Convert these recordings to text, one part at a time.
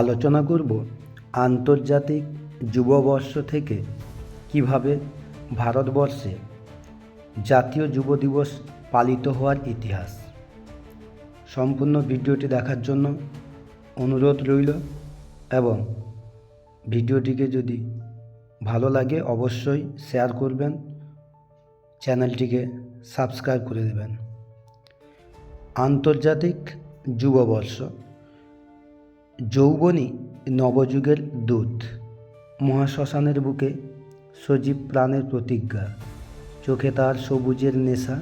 আলোচনা করব আন্তর্জাতিক যুববর্ষ থেকে কীভাবে ভারতবর্ষে জাতীয় যুব দিবস পালিত হওয়ার ইতিহাস। সম্পূর্ণ ভিডিওটি দেখার জন্য অনুরোধ রইল এবং ভিডিওটিকে যদি ভালো লাগে অবশ্যই শেয়ার করবেন, চ্যানেলটিকে সাবস্ক্রাইব করে দেবেন। আন্তর্জাতিক যুববর্ষ যৌবনই নবযুগের দূত। মহাশ্মশানের বুকে সজীব প্রাণের প্রতিজ্ঞা। চোখে তার সবুজের নেশা।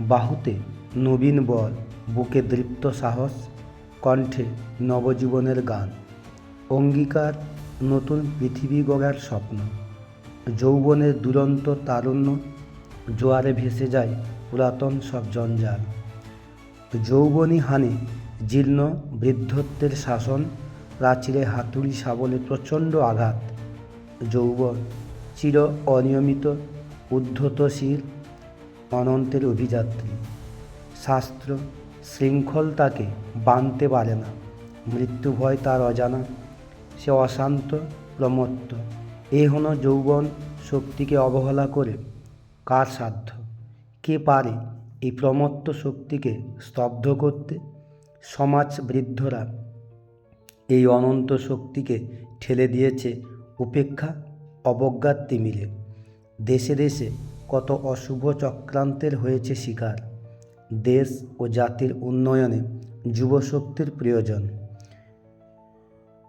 বাহুতে নবীন বল, বুকে দৃপ্ত সাহস, কণ্ঠে নবজীবনের গান। অঙ্গীকার নতুন পৃথিবী গড়ার স্বপ্ন। যৌবনের দুরন্ত তারুণ্য জোয়ারে ভেসে যায় পুরাতন সব জঞ্জাল। যৌবনী হানে জীর্ণ বৃদ্ধত্বের শাসন, প্রাচীরে হাতুড়ি শাবলে প্রচণ্ড আঘাত যৌবন চির অনিয়মিত, উদ্ধতশীল, অনন্তের অভিযাত্রী। শাস্ত্র শৃঙ্খল তাকে বানতে পারে না। মৃত্যু ভয় তার অজানা, সে অশান্ত প্রমত্ত। এ হন যৌবন শক্তিকে অবহেলা করে কার সাধ্য? কে পারে এই প্রমত্ত শক্তিকে স্তব্ধ করতে? সমাজ বৃদ্ধরা এই অনন্ত শক্তিকে ঠেলে দিয়েছে উপেক্ষা অবজ্ঞার তিমিরে দেশে দেশে কত অশুভ চক্রান্তের হয়েছে শিকার। দেশ ও জাতির উন্নয়নে যুবশক্তির প্রয়োজন।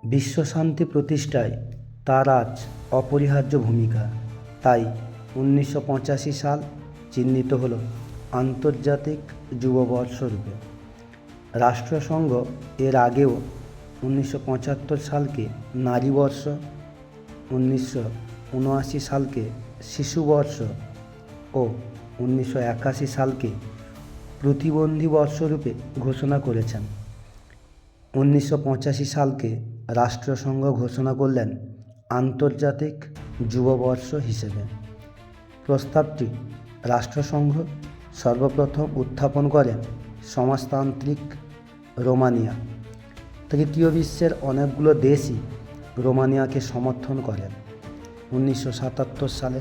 বিশ্বশান্তি প্রতিষ্ঠায় তার আজ অপরিহার্য ভূমিকা। তাই উনিশশো পঁচাশি সাল চিহ্নিত হল আন্তর্জাতিক যুববর্ষ রূপে। রাষ্ট্রসংঘ এর আগেও উনিশশো পঁচাত্তর সালকে নারীবর্ষ উনিশশো উনআশি সালকে শিশুবর্ষ ও উনিশশো একাশি সালকে প্রতিবন্ধী বর্ষরূপে ঘোষণা করেছেন। উনিশশো পঁচাশি সালকে রাষ্ট্রসংঘ ঘোষণা করলেন আন্তর্জাতিক যুববর্ষ হিসেবে। প্রস্তাবটি রাষ্ট্রসংঘ সর্বপ্রথম উত্থাপন করেন সমাজতান্ত্রিক রোমানিয়া। তৃতীয় বিশ্বের অনেকগুলো দেশই রোমানিয়াকে সমর্থন করেন। উনিশশো সাতাত্তর সালে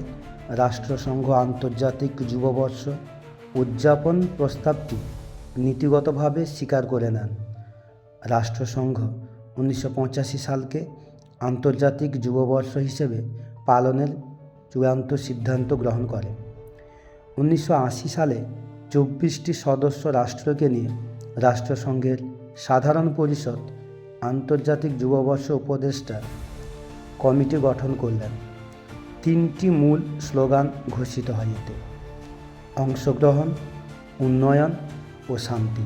রাষ্ট্রসংঘ আন্তর্জাতিক যুববর্ষ উদযাপন প্রস্তাবটি নীতিগতভাবে স্বীকার করে নেন। রাষ্ট্রসংঘ উনিশশো পঁচাশি সালকে আন্তর্জাতিক যুববর্ষ হিসেবে পালনের চূড়ান্ত সিদ্ধান্ত গ্রহণ করে। উনিশশো আশি সালে চব্বিশটি সদস্য রাষ্ট্রকে নিয়ে রাষ্ট্রসংঘের সাধারণ পরিষদ আন্তর্জাতিক যুববর্ষ উপদেষ্টা কমিটি গঠন করলেন। তিনটি মূল স্লোগান ঘোষিত হয় এতে অংশগ্রহণ, উন্নয়ন ও শান্তি।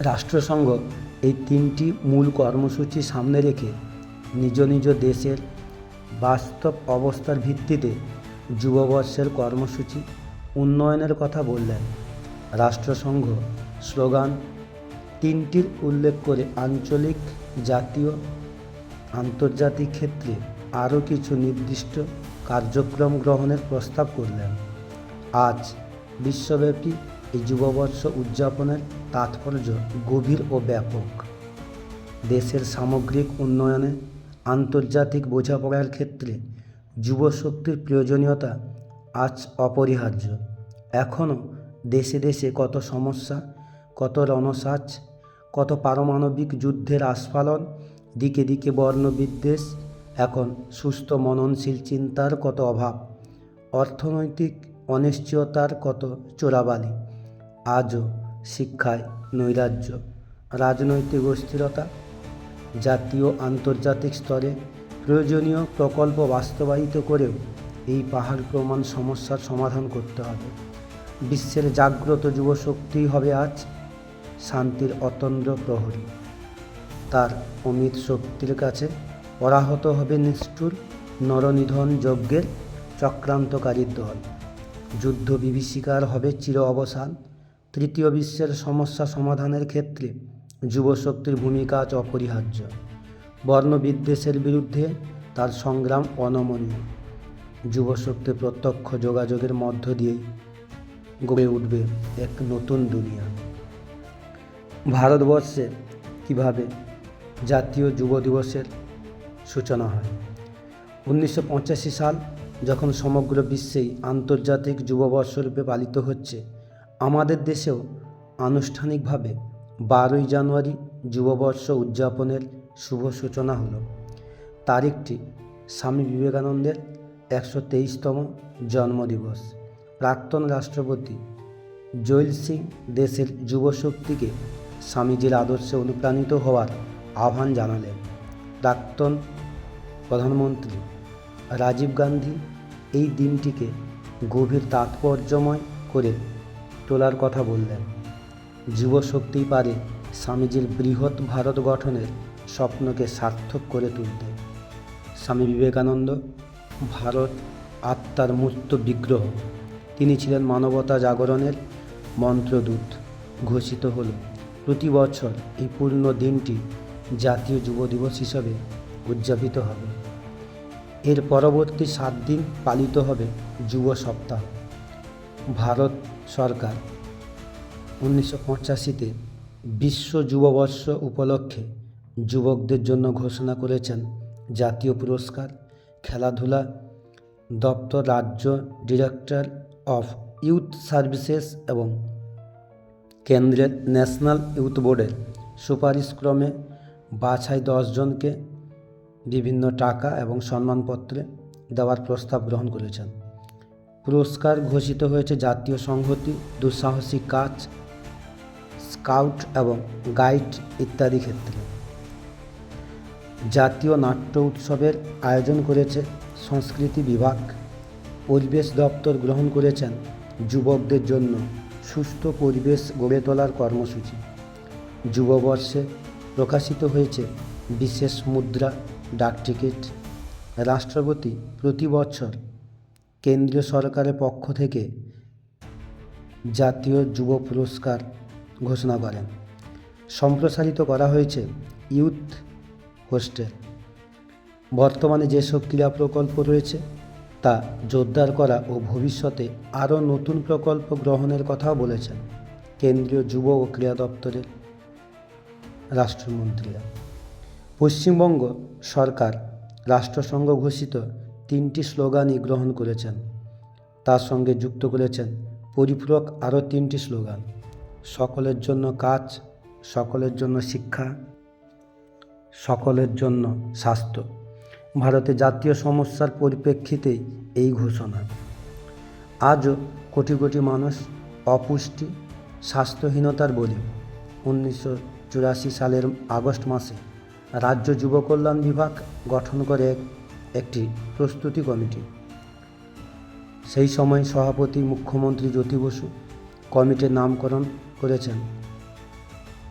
রাষ্ট্রসংঘ এই তিনটি মূল কর্মসূচি সামনে রেখে নিজ নিজ দেশের বাস্তব অবস্থার ভিত্তিতে যুববর্ষের কর্মসূচি উন্নয়নের কথা বললেন। রাষ্ট্রসংঘ স্লোগান, তিনটির উল্লেখ করে আঞ্চলিক, জাতীয়, আন্তর্জাতিক ক্ষেত্রে আরও কিছু নির্দিষ্ট কার্যক্রম গ্রহণের প্রস্তাব করলেন। আজ বিশ্বব্যাপী এই যুববর্ষ উদযাপনের তাৎপর্য গভীর ও ব্যাপক। দেশের সামগ্রিক উন্নয়নে আন্তর্জাতিক বোঝাপড়ার ক্ষেত্রে যুবশক্তির প্রয়োজনীয়তা আজ অপরিহার্য। এখনও দেশে দেশে কত সমস্যা কত রণসাজ, কত পারমাণবিক যুদ্ধের আস্ফালন, দিকে দিকে বর্ণবিদ্বেষ, এখন সুস্থ মননশীল চিন্তার কত অভাব, অর্থনৈতিক অনিশ্চয়তার কত চোরাবালি, আজও শিক্ষায় নৈরাজ্য, রাজনৈতিক অস্থিরতা, জাতীয় আন্তর্জাতিক স্তরে প্রয়োজনীয় প্রকল্প বাস্তবায়িত করেও এই পাহাড় প্রমাণ সমস্যার সমাধান করতে হবে। বিশ্বের জাগ্রত যুবশক্তিই হবে আজ শান্তির অতন্দ্র প্রহরী। তার অমিত শক্তির কাছে পরাহত হবে নিষ্ঠুর, নরনিধন যজ্ঞের চক্রান্তকারীর দল। যুদ্ধ বিভীষিকার হবে চির অবসান। তৃতীয় বিশ্বের সমস্যা সমাধানের ক্ষেত্রে যুবশক্তির ভূমিকা আজ অপরিহার্য। বর্ণবিদ্বেষের বিরুদ্ধে তার সংগ্রাম অনমনীয়। যুবশক্তি প্রত্যক্ষ যোগাযোগের মধ্য দিয়ে গড়ে উঠবে এক নতুন দুনিয়া। ভারতবর্ষে কীভাবে জাতীয় যুব দিবসের সূচনা হয়? উনিশশো পঁচাশি সাল যখন সমগ্র বিশ্বেই আন্তর্জাতিক যুববর্ষ রূপে পালিত হচ্ছে, আমাদের দেশেও আনুষ্ঠানিকভাবে বারোই জানুয়ারি যুববর্ষ উদযাপনের শুভ সূচনা হল। তারিখটি স্বামী বিবেকানন্দের একশো তেইশতম জন্মদিবস। প্রাক্তন রাষ্ট্রপতি জৈল সিং দেশের যুবশক্তিকে স্বামীজির আদর্শে অনুপ্রাণিত হওয়ার আহ্বান জানালেন। প্রাক্তন প্রধানমন্ত্রী রাজীব গান্ধী এই দিনটিকে গভীর তাৎপর্যময় করে তোলার কথা বললেন। যুবশক্তি পারে স্বামীজির বৃহৎ ভারত গঠনের স্বপ্নকে সার্থক করে তুলতে। স্বামী বিবেকানন্দ ভারত আত্মার মূর্ত বিগ্রহ। তিনি ছিলেন মানবতা জাগরণের মন্ত্রদূত, ঘোষিত হল। প্রতি বছর এই পূর্ণ দিনটি জাতীয় যুব দিবস হিসাবে উদযাপিত হবে। এর পরবর্তী সাত দিন পালিত হবে যুব সপ্তাহ। ভারত সরকার উনিশশো পঁচাশিতে বিশ্ব যুববর্ষ উপলক্ষে যুবকদের জন্য ঘোষণা করেছেন জাতীয় পুরস্কার, খেলাধুলা, দপ্তর, রাজ্য, ডিরেক্টর অফ ইউথ সার্ভিসেস এবং কেন্দ্রের ন্যাশনাল ইউথ বোর্ডের সুপারিশক্রমে বাছাই দশজনকে বিভিন্ন টাকা এবং সম্মানপত্রে দেওয়ার প্রস্তাব গ্রহণ করেছেন। পুরস্কার ঘোষিত হয়েছে জাতীয় সংহতি দুঃসাহসিক কাজ, স্কাউট এবং গাইড ইত্যাদি ক্ষেত্রে। জাতীয় নাট্য উৎসবের আয়োজন করেছে সংস্কৃতি বিভাগ। পরিবেশ দপ্তর গ্রহণ করেছেন যুবকদের জন্য সুস্থ পরিবেশ গড়ে তোলার কর্মসূচি। যুববর্ষে প্রকাশিত হয়েছে বিশেষ মুদ্রা ডাকটিকিট রাষ্ট্রপতি প্রতি বছর কেন্দ্রীয় সরকারের পক্ষ থেকে জাতীয় যুব পুরস্কার ঘোষণা করেন। সম্প্রসারিত করা হয়েছে ইউথ হোস্টেল। বর্তমানে যেসব ক্রীড়া প্রকল্প রয়েছে তা জোরদার করা ও ভবিষ্যতে আরও নতুন প্রকল্প গ্রহণের কথাও বলেছেন কেন্দ্রীয় যুব ও ক্রীড়া দপ্তরের রাষ্ট্রমন্ত্রীরা। পশ্চিমবঙ্গ সরকার রাষ্ট্রসংঘ ঘোষিত তিনটি স্লোগানই গ্রহণ করেছেন। তার সঙ্গে যুক্ত করেছেন পরিপূরক আরও তিনটি স্লোগান। সকলের জন্য কাজ, সকলের জন্য শিক্ষা, সকলের জন্য স্বাস্থ্য। ভারতে জাতীয় সমস্যার পরিপ্রেক্ষিতে এই ঘোষণা। আজও কোটি কোটি মানুষ অপুষ্টি, স্বাস্থ্যহীনতার বলি। উনিশশো চুরাশি সালের আগস্ট মাসে রাজ্য যুব কল্যাণ বিভাগ গঠন করে একটি প্রস্তুতি কমিটি। সেই সময় সভাপতি মুখ্যমন্ত্রী জ্যোতি বসু কমিটির নামকরণ করেছেন।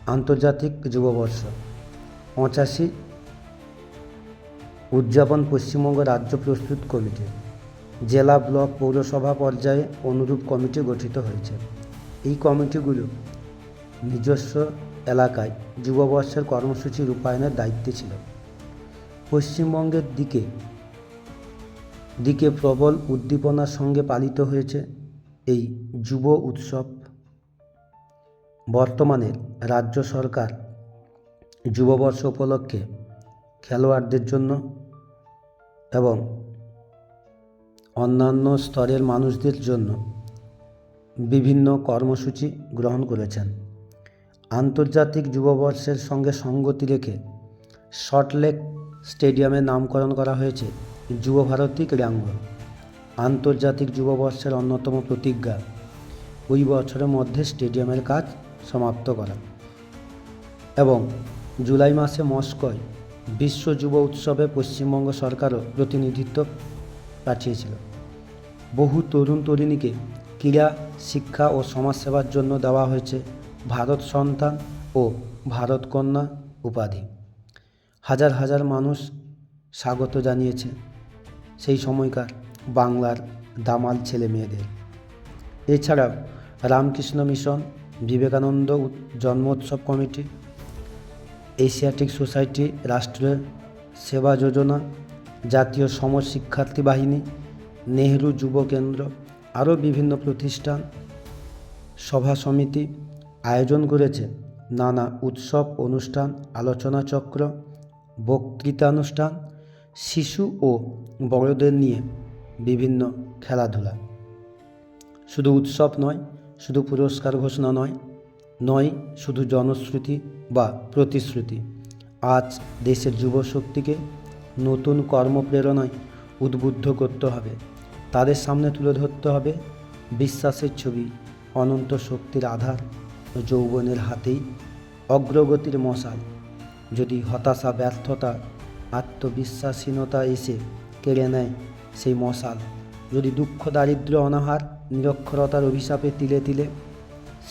আন্তর্জাতিক যুববর্ষ। পঁচাশি উদযাপন পশ্চিমবঙ্গ রাজ্য প্রস্তুত কমিটি, জেলা ব্লক পৌরসভা পর্যায়ে অনুরূপ কমিটি গঠিত হয়েছে। এই কমিটিগুলো নিজস্ব এলাকায় যুববর্ষের কর্মসূচি রূপায়ণের দায়িত্বে ছিল। পশ্চিমবঙ্গের দিকে দিকে প্রবল উদ্দীপনার সঙ্গে পালিত হয়েছে এই যুব উৎসব। বর্তমানে রাজ্য সরকার যুববর্ষ উপলক্ষে খেলোয়াড়দের জন্য এবং অন্যান্য স্তরের মানুষদের জন্য বিভিন্ন কর্মসূচি গ্রহণ করেছেন। আন্তর্জাতিক যুববর্ষের সঙ্গে সঙ্গতি রেখে শর্টলেক স্টেডিয়ামের নামকরণ করা হয়েছে যুবভারতী ক্রীড়াঙ্গন। আন্তর্জাতিক যুববর্ষের অন্যতম প্রতিজ্ঞা, ওই বছরের মধ্যে স্টেডিয়ামের কাজ সমাপ্ত করা। এবং জুলাই মাসে মস্কোয় বিশ্ব যুব উৎসবে পশ্চিমবঙ্গ সরকারও প্রতিনিধিত্ব পাঠিয়েছিল। বহু তরুণ তরুণীকে ক্রীড়া, শিক্ষা ও সমাজসেবার জন্য দেওয়া হয়েছে ভারত সন্তান ও ভারত কন্যা উপাধি। হাজার হাজার মানুষ স্বাগত জানিয়েছে সেই সময়কার বাংলার দামাল ছেলে মেয়েদের এছাড়াও Ramakrishna mission, Vivekananda জন্মোৎসব committee Asiatic society Rashtriya Seva Yojana, জাতীয় সমাজ শিক্ষার্থী বাহিনী, নেহরু যুব কেন্দ্র, আরও বিভিন্ন প্রতিষ্ঠান, সভা সমিতি আয়োজন করেছে। নানা উৎসব, অনুষ্ঠান, আলোচনা চক্র, বক্তৃতানুষ্ঠান, শিশু ও বড়দের নিয়ে বিভিন্ন খেলাধুলা। শুধু উৎসব নয়, শুধু পুরস্কার ঘোষণা নয় নয় শুধু জনশ্রুতি বা প্রতিশ্রুতি। আজ দেশের যুবশক্তিকে নতুন কর্মপ্রেরণায় উদ্বুদ্ধ করতে হবে। তাদের সামনে তুলে ধরতে হবে বিশ্বাসের ছবি, অনন্ত শক্তির আধার যৌবনের হাতেই অগ্রগতির মশাল। যদি হতাশা, ব্যর্থতা, আত্মবিশ্বাসহীনতা এসে কেড়ে নেয় সেই মশাল, যদি দুঃখ, দারিদ্র্য, অনাহার, নিরক্ষরতার অভিশাপে তিলে তিলে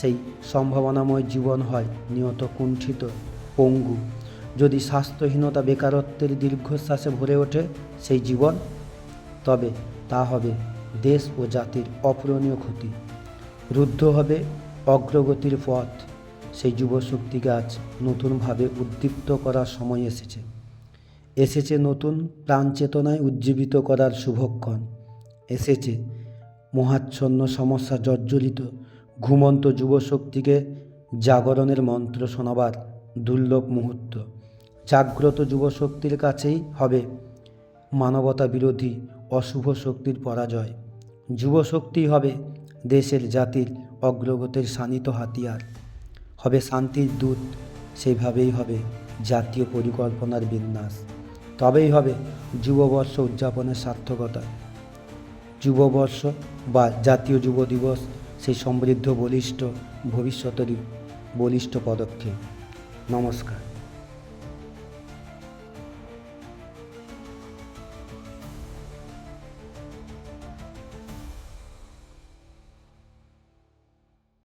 সেই সম্ভাবনাময় জীবন হয় নিয়ত কুণ্ঠিত, পঙ্গু। যদি স্বাস্থ্যহীনতা বেকারত্বের দীর্ঘশ্বাসে ভরে ওঠে সেই জীবন, তবে তা হবে দেশ ও জাতির অপূরণীয় ক্ষতি। রুদ্ধ হবে অগ্রগতির পথ। সেই যুবশক্তি গাছ নতুনভাবে উদ্দীপ্ত করার সময় এসেছে। এসেছে নতুন প্রাণ চেতনায় উজ্জীবিত করার শুভক্ষণ। এসেছে মহাচ্ছন্ন সমস্যা জর্জরিত ঘুমন্ত যুবশক্তিকে জাগরণের মন্ত্র শোনাবার দুর্লভ মুহূর্ত। জাগ্রত যুবশক্তির কাছেই হবে মানবতা বিরোধী অশুভ শক্তির পরাজয়। যুবশক্তি হবে দেশের জাতির অগ্রগতির শানিত হাতিয়ার। হবে শান্তির দূত সেইভাবেই হবে জাতীয় পরিকল্পনার বিন্যাস। তবেই হবে যুববর্ষ উদযাপনের সার্থকতা। যুববর্ষ বা জাতীয় যুব দিবস সেই সমৃদ্ধ বলিষ্ঠ ভবিষ্যতেরই বলিষ্ঠ পদক্ষেপ। নমস্কার।